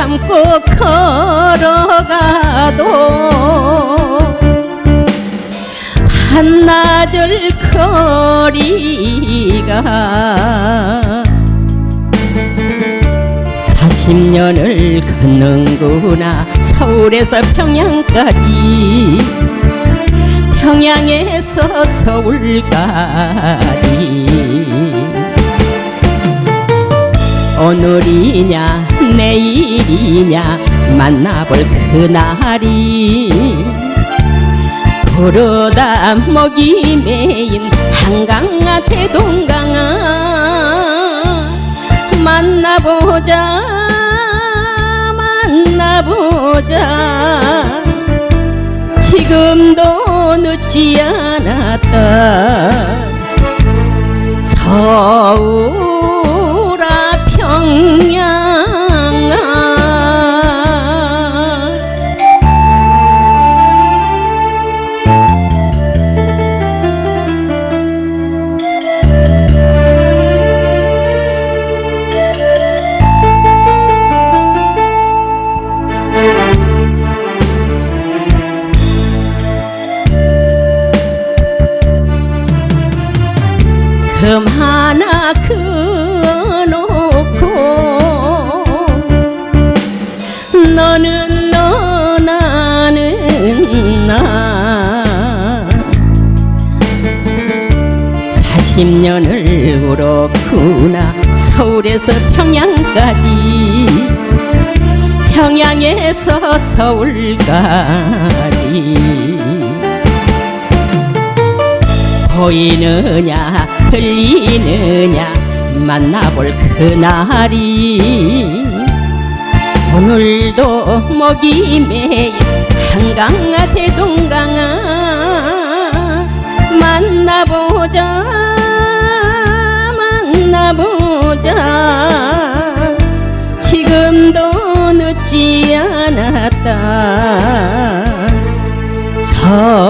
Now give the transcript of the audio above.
안고 걸어가도 한나절 거리가 40년을 걷는구나. 서울에서 평양까지. 평양에서 서울까지. 오늘이냐 내일이냐? 만나볼 그날이 부르다 목이 메인 한강아 대동강아. 만나보자 만나보자. 지금도 늦지 않았다. 서울 하나 그어놓고 너는 너 나는 나 40년을 울었구나. 서울에서 평양까지 평양에서 서울까지. 보이느냐 들리느냐? 만나볼 그날이 오늘도 메인 한강아 대동강아 만나보자 만나보자. 지금도 늦지 않았다. 서울